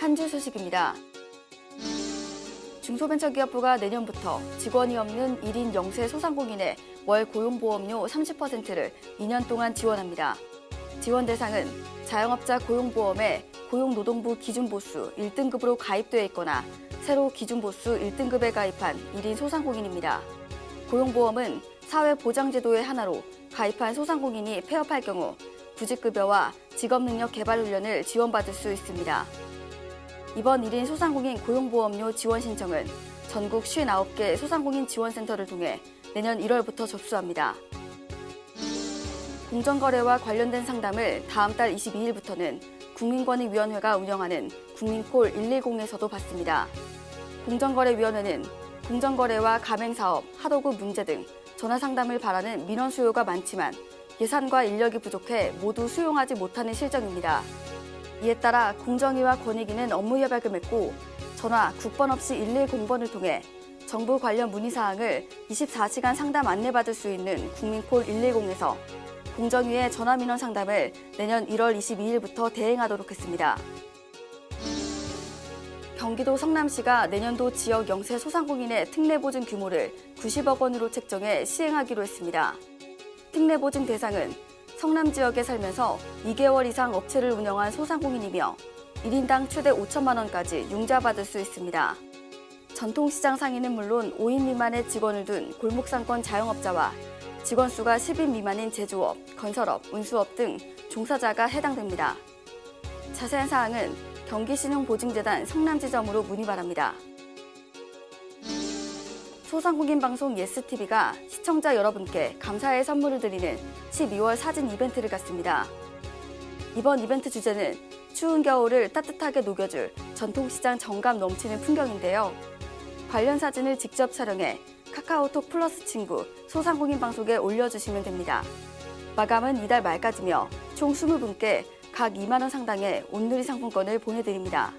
한 주 소식입니다. 중소벤처기업부가 내년부터 직원이 없는 1인 영세 소상공인의 월 고용보험료 30%를 2년 동안 지원합니다. 지원 대상은 자영업자 고용보험에 고용노동부 기준보수 1등급으로 가입되어 있거나 새로 기준보수 1등급에 가입한 1인 소상공인입니다. 고용보험은 사회보장제도의 하나로 가입한 소상공인이 폐업할 경우 구직급여와 직업능력 개발 훈련을 지원받을 수 있습니다. 이번 1인 소상공인 고용보험료 지원 신청은 전국 59개 소상공인 지원센터를 통해 내년 1월부터 접수합니다. 공정거래와 관련된 상담을 다음 달 22일부터는 국민권익위원회가 운영하는 국민콜 110에서도 받습니다. 공정거래위원회는 공정거래와 가맹사업, 하도급 문제 등 전화 상담을 바라는 민원 수요가 많지만 예산과 인력이 부족해 모두 수용하지 못하는 실정입니다. 이에 따라 공정위와 권익위는 업무 협약을 맺고 전화 국번 없이 110번을 통해 정부 관련 문의사항을 24시간 상담 안내받을 수 있는 국민콜 110에서 공정위의 전화 민원 상담을 내년 1월 22일부터 대행하도록 했습니다. 경기도 성남시가 내년도 지역 영세 소상공인의 특례보증 규모를 90억 원으로 책정해 시행하기로 했습니다. 특례보증 대상은 성남 지역에 살면서 2개월 이상 업체를 운영한 소상공인이며 1인당 최대 5천만 원까지 융자받을 수 있습니다. 전통시장 상인은 물론 5인 미만의 직원을 둔 골목상권 자영업자와 직원 수가 10인 미만인 제조업, 건설업, 운수업 등 종사자가 해당됩니다. 자세한 사항은 경기신용보증재단 성남지점으로 문의 바랍니다. 소상공인 방송 예스TV가 시청자 여러분께 감사의 선물을 드리는 12월 사진 이벤트를 갖습니다. 이번 이벤트 주제는 추운 겨울을 따뜻하게 녹여줄 전통시장 정감 넘치는 풍경인데요. 관련 사진을 직접 촬영해 카카오톡 플러스 친구 소상공인 방송에 올려주시면 됩니다. 마감은 이달 말까지며 총 20분께 각 2만 원 상당의 온누리 상품권을 보내드립니다.